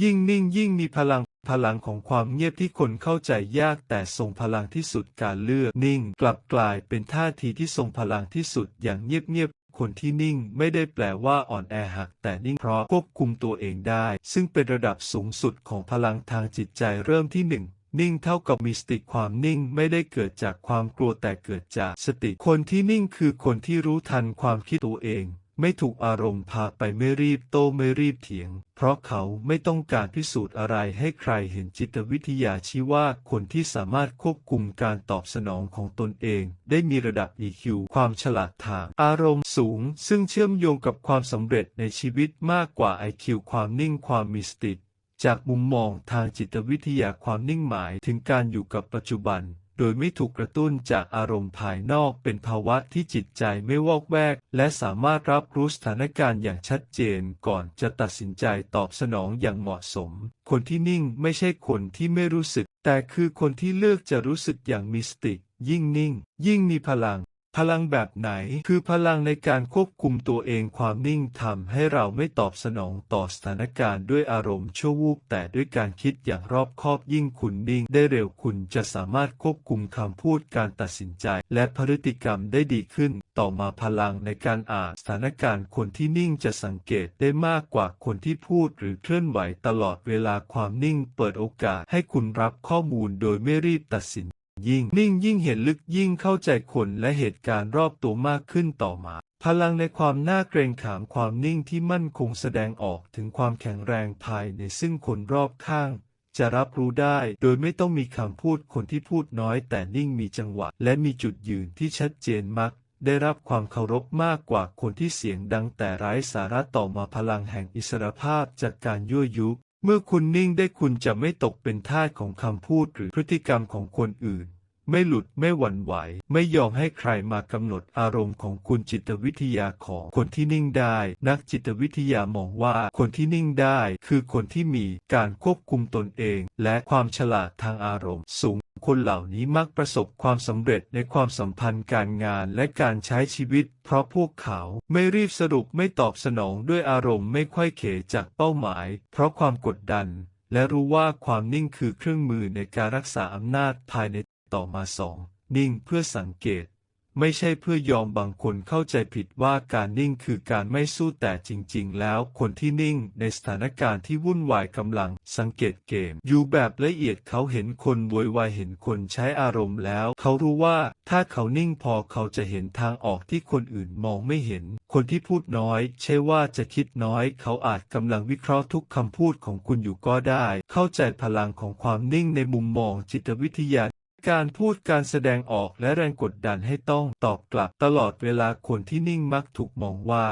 ยิ่งนิ่งยิ่งมีพลัง พลังของความเงียบที่คนเข้าใจยากแต่ทรงพลังที่สุดการเลือกนิ่ง กลับกลายเป็นท่าทีที่ทรงพลังที่สุดอย่างเงียบๆคนที่นิ่งไม่ได้แปลว่าอ่อนแอหักแต่นิ่งเพราะควบคุมตัวเองได้ ซึ่งเป็นระดับสูงสุดของพลังทางจิตใจเริ่มที่หนึ่งนิ่งเท่ากับมีสติความนิ่งไม่ได้เกิดจากความกลัวแต่เกิดจากสติคนที่นิ่งคือคนที่รู้ทันความคิดตัวเอง ไม่ถูกอารมณ์พาไปไม่รีบโต้ไม่รีบเถียง เพราะเขาไม่ต้องการพิสูจน์อะไรให้ใครเห็นจิตวิทยาชี้ว่าคนที่สามารถควบคุมการตอบสนองของตนเอง ได้มีระดับ EQ ความฉลาดทาง อารมณ์สูง ซึ่งเชื่อมโยงกับความสำเร็จในชีวิตมากกว่า IQ ความนิ่งความมีสติจากมุมมองทางจิตวิทยาความนิ่งหมายถึงการอยู่กับปัจจุบัน โดยไม่ถูกกระตุ้นจากอารมณ์ภายนอกเป็นภาวะที่จิตใจไม่วอกแวก และสามารถรับรู้สถานการณ์อย่างชัดเจนก่อนจะตัดสินใจตอบสนองอย่างเหมาะสม คนที่นิ่งไม่ใช่คนที่ไม่รู้สึก แต่คือคนที่เลือกจะรู้สึกอย่างมีสติ ยิ่งนิ่ง ยิ่งมีพลัง พลังแบบไหนคือพลังในการควบคุมตัวเองความนิ่งทำให้เราไม่ตอบสนองต่อสถานการณ์ด้วยอารมณ์ชั่ววูบแต่ด้วยการคิดอย่างรอบคอบยิ่งคุณนิ่ง ได้เร็วคุณจะสามารถควบคุมคำพูดการตัดสินใจ และพฤติกรรมได้ดีขึ้น ต่อมาพลังในการอ่านสถานการณ์คนที่นิ่งจะสังเกตได้มากกว่าคนที่พูดหรือเคลื่อนไหวตลอดเวลาความนิ่ง เปิดโอกาสให้คุณรับข้อมูลโดยไม่รีบตัดสิน ยิ่งนิ่งยิ่งเห็นลึกยิ่งเข้าใจคนและเหตุการณ์รอบตัวมากขึ้นต่อมา พลังในความน่าเกรงขามความนิ่งที่มั่นคงแสดงออกถึงความแข็งแรงภายในซึ่งคนรอบข้าง จะรับรู้ได้โดยไม่ต้องมีคำพูดคนที่พูดน้อยแต่นิ่งมีจังหวะ และมีจุดยืนที่ชัดเจนมักได้รับความเคารพมากกว่าคนที่เสียงดังแต่ไร้สาระต่อมาพลังแห่งอิสรภาพจากการยั่วยุ เมื่อคุณนิ่งได้คุณจะไม่ตกเป็นทาสของคำพูดหรือพฤติกรรมของคนอื่น ไม่หลุดไม่หวั่นไหว ไม่ยอมให้ใครมากำหนดอารมณ์ของคุณจิตวิทยาของคนที่นิ่งได้ นักจิตวิทยามองว่าคนที่นิ่งได้ คือคนที่มีการควบคุมตนเอง และความฉลาดทางอารมณ์สูงคนเหล่านี้มักประสบความสำเร็จในความสัมพันธ์การงานและการใช้ชีวิต เพราะพวกเขาไม่รีบสรุปไม่ตอบสนองด้วยอารมณ์ไม่ค่อยเขจากเป้าหมาย เพราะความกดดัน และรู้ว่าความนิ่งคือเครื่องมือในการรักษาอำนาจภายใน ต่อมาสองนิ่งเพื่อสังเกต ไม่ใช่เพื่อยอมบางคนเข้าใจผิดว่าการนิ่งคือการไม่สู้แต่จริง ๆ แล้วคนที่นิ่งในสถานการณ์ที่วุ่นวายกำลังสังเกตเกม อยู่แบบละเอียดเขาเห็นคนโวยวายเห็นคนใช้อารมณ์แล้ว เขารู้ว่าถ้าเขานิ่งพอเขาจะเห็นทางออกที่คนอื่นมองไม่เห็น คนที่พูดน้อย ใช่ว่าจะคิดน้อย เขาอาจกำลังวิเคราะห์ทุกคำพูดของคุณอยู่ก็ได้ เข้าใจพลังของความนิ่งในมุมมองจิตวิทยา การพูดการแสดงออกและแรงกดดันให้ต้องตอบกลับตลอดเวลาคนที่นิ่งมักถูกมองว่า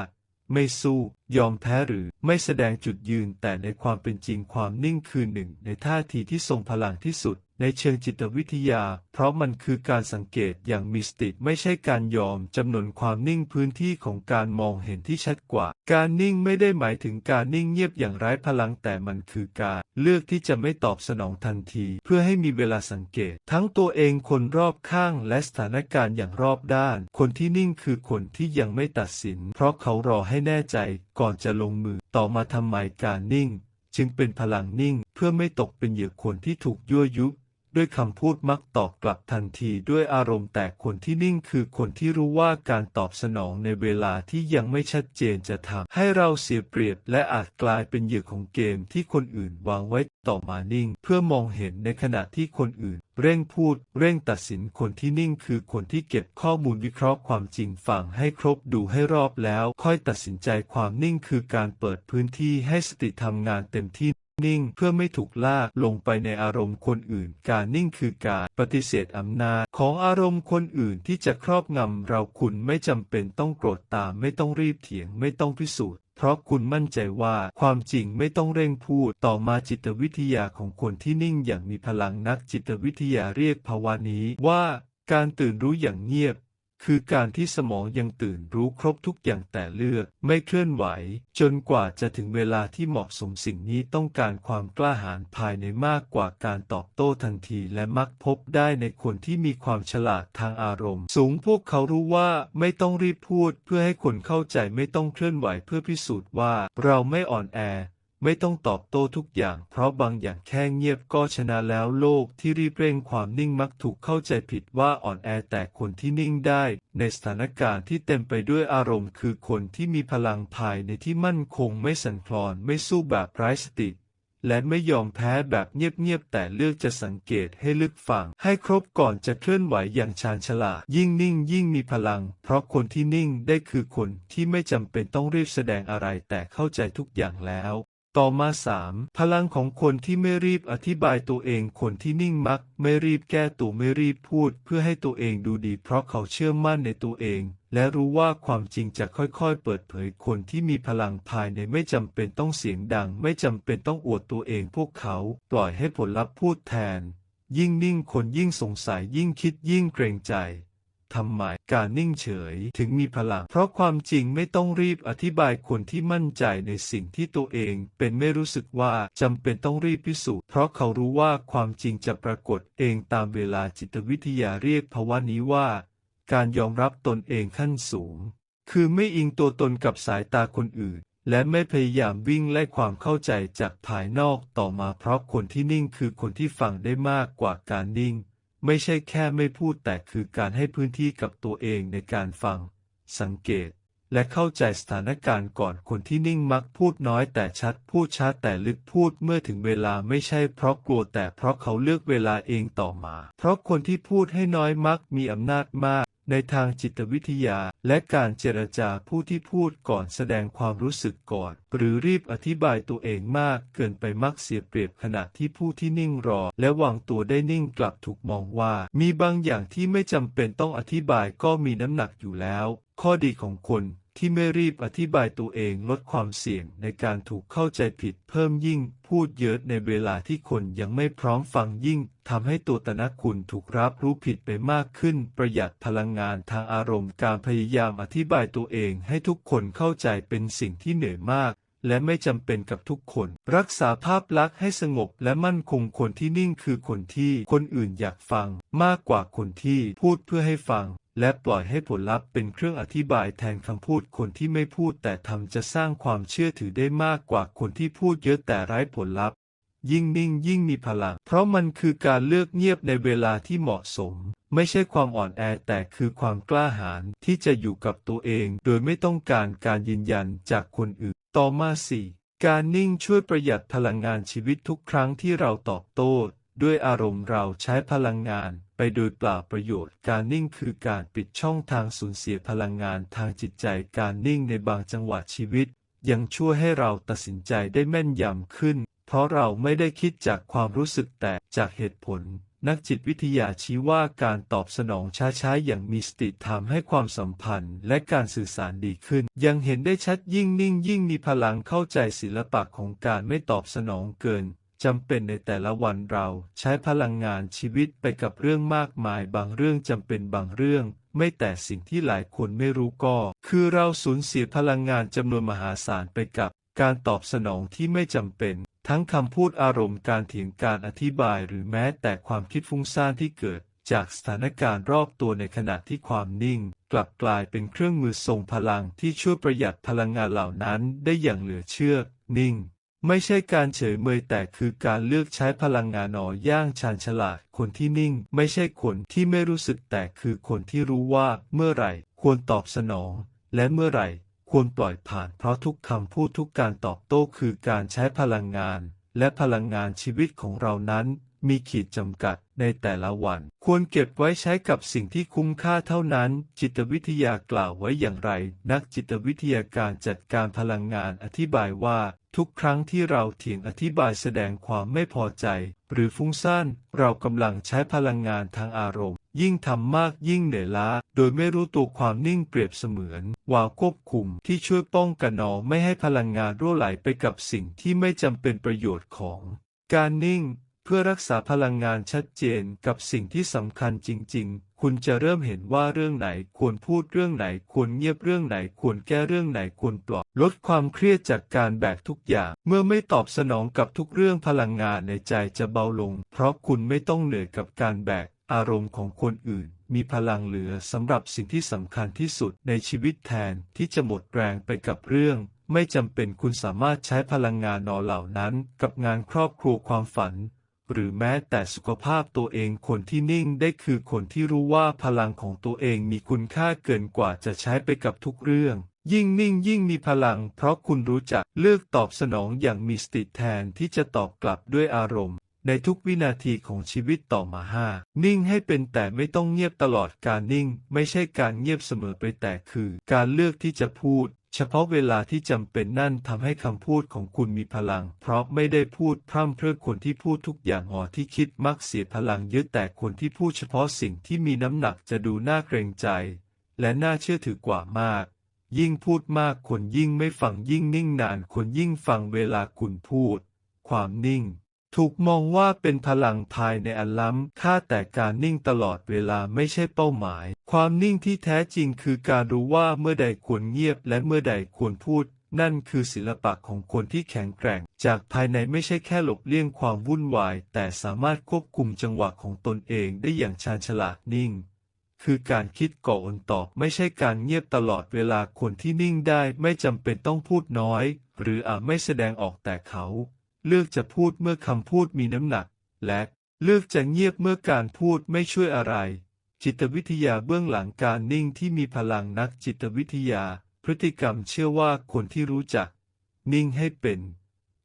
ไม่สู้ ยอมแพ้หรือไม่แสดงจุดยืนแต่ในความเป็นจริงความนิ่งคือหนึ่งในท่าทีที่ทรงพลังที่สุด ในเชิงจิตวิทยา เพราะมันคือการสังเกตอย่างมีสติไม่ใช่การยอมจำนวนความนิ่งพื้นที่ของการมองเห็นที่ชัดกว่า การนิ่งไม่ได้หมายถึงการนิ่งเงียบอย่างไร้พลังแต่มันคือการเลือกที่จะไม่ตอบสนองทันที เพื่อให้มีเวลาสังเกต ทั้งตัวเองคนรอบข้างและสถานการณ์อย่างรอบด้าน คนที่นิ่งคือคนที่ยังไม่ตัดสิน เพราะเขารอให้แน่ใจก่อนจะลงมือ ต่อมาทำไมการนิ่ง จึงเป็นพลังนิ่งเพื่อไม่ตกเป็นเหยื่อคนที่ถูกยั่วยุ ด้วยคำพูดมักตอบกลับทันทีด้วยอารมณ์แต่คนที่นิ่งคือคนที่รู้ว่าการตอบสนองในเวลาที่ยังไม่ชัดเจนจะทำให้เราเสียเปรียบและอาจกลายเป็นเหยื่อของเกมที่คนอื่นวางไว้ต่อมานิ่ง เพื่อมองเห็นในขณะที่คนอื่น เร่งพูด เร่งตัดสินคนที่นิ่งคือคนที่เก็บข้อมูลวิเคราะห์ความจริงฟังให้ครบดูให้รอบแล้ว ค่อยตัดสินใจความนิ่งคือการเปิดพื้นที่ให้สติทำงานเต็มที่ นิ่งเพื่อไม่ถูกลากลงไปในอารมณ์คนอื่น การนิ่งคือการปฏิเสธอำนาจของอารมณ์คนอื่นที่จะครอบงำเราคุณไม่จำเป็นต้องโกรธตามไม่ต้องรีบเถียงไม่ต้องพิสูจน์เพราะคุณมั่นใจว่าความจริงไม่ต้องเร่งพูดต่อมาจิตวิทยาของคนที่นิ่งอย่างมีพลังนักจิตวิทยาเรียกภาวะนี้ว่า การตื่นรู้อย่างเงียบ คือการที่สมองยังตื่นรู้ครบทุกอย่างแต่เลือกไม่เคลื่อนไหว จนกว่าจะถึงเวลาที่เหมาะสมสิ่งนี้ต้องการความกล้าหาญภายในมากกว่าการตอบโต้ทันทีและมักพบได้ในคนที่มีความฉลาดทางอารมณ์ สูงพวกเขารู้ว่าไม่ต้องรีบพูดเพื่อให้คนเข้าใจไม่ต้องเคลื่อนไหวเพื่อพิสูจน์ว่า เราไม่อ่อนแอ ไม่ต้องตอบโต้ทุกอย่าง เพราะบางอย่างแค่เงียบก็ชนะแล้วโลกที่รีบเร่งความนิ่งมักถูกเข้าใจผิดว่าอ่อนแอแต่คนที่นิ่งได้ ในสถานการณ์ที่เต็มไปด้วยอารมณ์คือคนที่มีพลังภายในที่มั่นคงไม่สั่นคลอนไม่สู้แบบไร้สติและไม่ยอมแพ้แบบเงียบๆ แต่เลือกจะสังเกตให้ลึกฝัง ให้ครบก่อนจะเคลื่อนไหวอย่างชาญฉลาด ยิ่งนิ่งยิ่งมีพลัง เพราะคนที่นิ่งได้คือคนที่ไม่จำเป็นต้องรีบแสดงอะไรแต่เข้าใจทุกอย่างแล้ว ต่อมาสามพลังของคนที่ไม่รีบอธิบายตัวเองคนที่นิ่งมัก ไม่รีบแก้ตัวไม่รีบพูด เพื่อให้ตัวเองดูดี เพราะเขาเชื่อมั่นในตัวเอง และรู้ว่าความจริงจะค่อยๆ เปิดเผยคนที่มีพลังภายในไม่จำเป็นต้องเสียงดัง ไม่จำเป็นต้องอวดตัวเองพวกเขา ปล่อยให้ผลลัพธ์พูดแทน ยิ่งนิ่งคนยิ่งสงสัยยิ่งคิดยิ่งเกรงใจ ทำไมการนิ่งเฉยถึงมีพลัง เพราะความจริงไม่ต้องรีบอธิบายคนที่มั่นใจในสิ่งที่ตัวเองเป็นไม่รู้สึกว่าจำเป็นต้องรีบพิสูจน์ เพราะเขารู้ว่าความจริงจะปรากฏเองตามเวลาจิตวิทยาเรียกภาวะนี้ว่า การยอมรับตนเองขั้นสูง คือไม่อิงตัวตนกับสายตาคนอื่น และไม่พยายามวิ่งไล่ความเข้าใจจากภายนอกต่อมาเพราะคนที่นิ่งคือคนที่ฟังได้มากกว่าการนิ่ง ไม่ใช่แค่ไม่พูดแต่คือการให้พื้นที่กับตัวเองในการฟัง สังเกต และเข้าใจสถานการณ์ก่อนคนที่นิ่งมักพูดน้อยแต่ชัดพูดช้าแต่ลึกพูดเมื่อถึงเวลาไม่ใช่เพราะกลัวแต่เพราะเขาเลือกเวลาเองต่อมา เพราะคนที่พูดให้น้อยมักมีอำนาจมาก ในทางจิตวิทยาและการเจรจาผู้ที่พูดก่อนแสดงความรู้สึกก่อน หรือรีบอธิบายตัวเองมากเกินไปมักเสียเปรียบขณะที่ผู้ที่นิ่งรอ และวางตัวได้นิ่งกลับถูกมองว่า มีบางอย่างที่ไม่จำเป็นต้องอธิบายก็มีน้ำหนักอยู่แล้ว ข้อดีของคน ที่ไม่รีบอธิบายตัวเองลดความเสี่ยงในการถูกเข้าใจผิดเพิ่มยิ่งพูดเยอะในเวลาที่คนยังไม่พร้อมฟังยิ่งทำให้ตัวตนคุณถูกรับรู้ผิดไปมากขึ้น ประหยัดพลังงานทางอารมณ์การพยายามอธิบายตัวเองให้ทุกคนเข้าใจเป็นสิ่งที่เหนื่อยมากและไม่จำเป็นกับทุกคน รักษาภาพลักษณ์ให้สงบและมั่นคงคนที่นิ่งคือคนที่คนอื่นอยากฟัง มากกว่าคนที่พูดเพื่อให้ฟัง และปล่อยให้ผลลัพธ์เป็นเครื่องอธิบายแทนคำพูดคนที่ไม่พูดแต่ทำจะสร้างความเชื่อถือได้มากกว่าคนที่พูดเยอะแต่ไร้ผลลัพธ์ ยิ่งนิ่งยิ่งมีพลัง เพราะมันคือการเลือกเงียบในเวลาที่เหมาะสม ไม่ใช่ความอ่อนแอแต่คือความกล้าหาญที่จะอยู่กับตัวเอง โดยไม่ต้องการการยืนยันจากคนอื่น ต่อมาสี่การนิ่งช่วยประหยัดพลังงานชีวิตทุกครั้งที่เราตอบโต้ด้วยอารมณ์เราใช้พลังงาน ไปโดยเปล่าประโยชน์ การนิ่งคือการปิดช่องทางสูญเสียพลังงานทางจิตใจ การนิ่งในบางจังหวะชีวิต ยังช่วยให้เราตัดสินใจได้แม่นยำขึ้น เพราะเราไม่ได้คิดจากความรู้สึกแต่จากเหตุผล นักจิตวิทยาชี้ว่าการตอบสนองช้าๆอย่างมีสติทำให้ความสัมพันธ์ และการสื่อสารดีขึ้น ยังเห็นได้ชัดยิ่งนิ่งยิ่งมีพลังเข้าใจศิลปะของการไม่ตอบสนองเกิน จำเป็นในแต่ละวันเราใช้พลังงานชีวิตไปกับเรื่องมากมาย บางเรื่องจำเป็นบางเรื่อง ไม่แต่สิ่งที่หลายคนไม่รู้ก็ คือเราสูญเสียพลังงานจำนวนมหาศาลไปกับ การตอบสนองที่ไม่จำเป็น ทั้งคำพูดอารมณ์การเถียงการอธิบายหรือแม้แต่ความคิดฟุ้งซ่านที่เกิด จากสถานการณ์รอบตัวในขณะที่ความนิ่ง กลับกลายเป็นเครื่องมือทรงพลังที่ช่วยประหยัดพลังงานเหล่านั้นได้อย่างเหลือเชื่อ นิ่ง ไม่ใช่การเฉยเมยแต่คือการเลือกใช้พลังงานหนอย่างชาญฉลาด คนที่นิ่ง ไม่ใช่คนที่ไม่รู้สึกแต่คือคนที่รู้ว่าเมื่อไหร่ ควรตอบสนอง และเมื่อไหร่ ควรปล่อยผ่าน เพราะทุกคำพูดทุกการตอบโต้คือการใช้พลังงาน และพลังงานชีวิตของเรานั้น มีขีดจำกัดในแต่ละวัน ควรเก็บไว้ใช้กับสิ่งที่คุ้มค่าเท่านั้น จิตวิทยากล่าวไว้อย่างไร นักจิตวิทยาการจัดการพลังงานอธิบายว่า ทุกครั้งที่เราเถียงอธิบายแสดงความไม่พอใจ หรือฟุ้งซ่านเรากำลังใช้พลังงานทางอารมณ์ ยิ่งทำมากยิ่งเหนื่อยล้า โดยไม่รู้ตัวความนิ่งเปรียบเสมือน วาควบคุมที่ช่วยป้องกันนอไม่ให้พลังงานรั่วไหลไปกับสิ่งที่ไม่จำเป็นประโยชน์ของ การนิ่ง พื่อรักษาพลังงานชัดเจนกับสิ่งที่สำคัญจริง ๆ คุณจะเริ่มเห็นว่าเรื่องไหนควรพูดเรื่องไหนควรเงียบเรื่องไหนควรแก้เรื่องไหนควรปลอบลดความเครียดจากการแบกทุกอย่าง เมื่อไม่ตอบสนองกับทุกเรื่องพลังงานในใจจะเบาลง เพราะคุณไม่ต้องเหนื่อยกับการแบกอารมณ์ของคนอื่น มีพลังเหลือสำหรับสิ่งที่สำคัญที่สุดในชีวิตแทนที่จะหมดแรงไปกับเรื่องไม่จำเป็นคุณสามารถใช้พลังงานนอเหล่านั้น กับงานครอบครัวความฝัน หรือแม้แต่สุขภาพตัวเองคนที่นิ่งได้คือคนที่รู้ว่าพลังของตัวเองมีคุณค่าเกินกว่าจะใช้ไปกับทุกเรื่อง ยิ่งนิ่งยิ่งมีพลัง เพราะคุณรู้จักเลือกตอบสนองอย่างมีสติแทนที่จะตอบกลับด้วยอารมณ์ ในทุกวินาทีของชีวิตต่อมาห้านิ่งให้เป็นแต่ไม่ต้องเงียบตลอดการนิ่ง ไม่ใช่การเงียบเสมอไปแต่คือ การเลือกที่จะพูด เฉพาะเวลาที่จำเป็นนั่นทำให้คำพูดของคุณมีพลัง เพราะไม่ได้พูดพร่ำเพรื่อคนที่พูดทุกอย่างหอที่คิดมักเสียพลังเยอะแต่คนที่พูดเฉพาะสิ่งที่มีน้ำหนักจะดูน่าเกรงใจ และน่าเชื่อถือกว่ามาก ยิ่งพูดมากคนยิ่งไม่ฟังยิ่งนิ่งนานคนยิ่งฟังเวลาคุณพูด ความนิ่ง ถูกมองว่าเป็นพลังภายในอันล้ำค่าแต่การนิ่งตลอดเวลาไม่ใช่เป้าหมาย ความนิ่งที่แท้จริงคือการรู้ว่าเมื่อใดควรเงียบและเมื่อใดควรพูด นั่นคือศิลปะของคนที่แข็งแกร่ง จากภายในไม่ใช่แค่หลบเลี่ยงความวุ่นวาย แต่สามารถควบคุมจังหวะของตนเองได้อย่างชาญฉลาดนิ่ง คือการคิดก่อนตอบไม่ใช่การเงียบตลอดเวลาคนที่นิ่งได้ไม่จำเป็นต้องพูดน้อย หรืออาจไม่แสดงออกแต่เขา เลือกจะพูดเมื่อคำพูดมีน้ำหนัก และเลือกจะเงียบเมื่อการพูดไม่ช่วยอะไร จิตวิทยาเบื้องหลังการนิ่งที่มีพลังนักจิตวิทยา พฤติกรรมเชื่อว่าคนที่รู้จัก นิ่งให้เป็น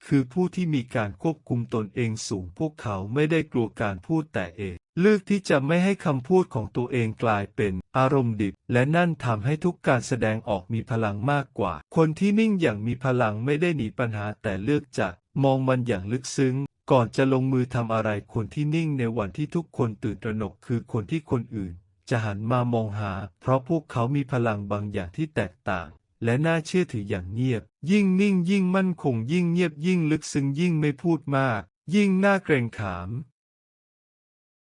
คือผู้ที่มีการควบคุมตนเองสูงพวกเขาไม่ได้กลัวการพูดแต่เอง เลือกที่จะไม่ให้คำพูดของตัวเองกลายเป็นอารมณ์ดิบ และนั่นทำให้ทุกการแสดงออกมีพลังมากกว่า คนที่นิ่งอย่างมีพลังไม่ได้หนีปัญหาแต่เลือกจะมองมันอย่างลึกซึ้ง ก่อนจะลงมือทำอะไรคนที่นิ่งในวันที่ทุกคนตื่นตระหนกคือคนที่คนอื่น จะหันมามองหา เพราะพวกเขามีพลังบางอย่างที่แตกต่าง และน่าเชื่อถืออย่างเงียบ ยิ่งนิ่งยิ่งมั่นคงยิ่งเงียบยิ่งลึกซึ้งยิ่งไม่พูดมาก ยิ่งน่าเกรงขาม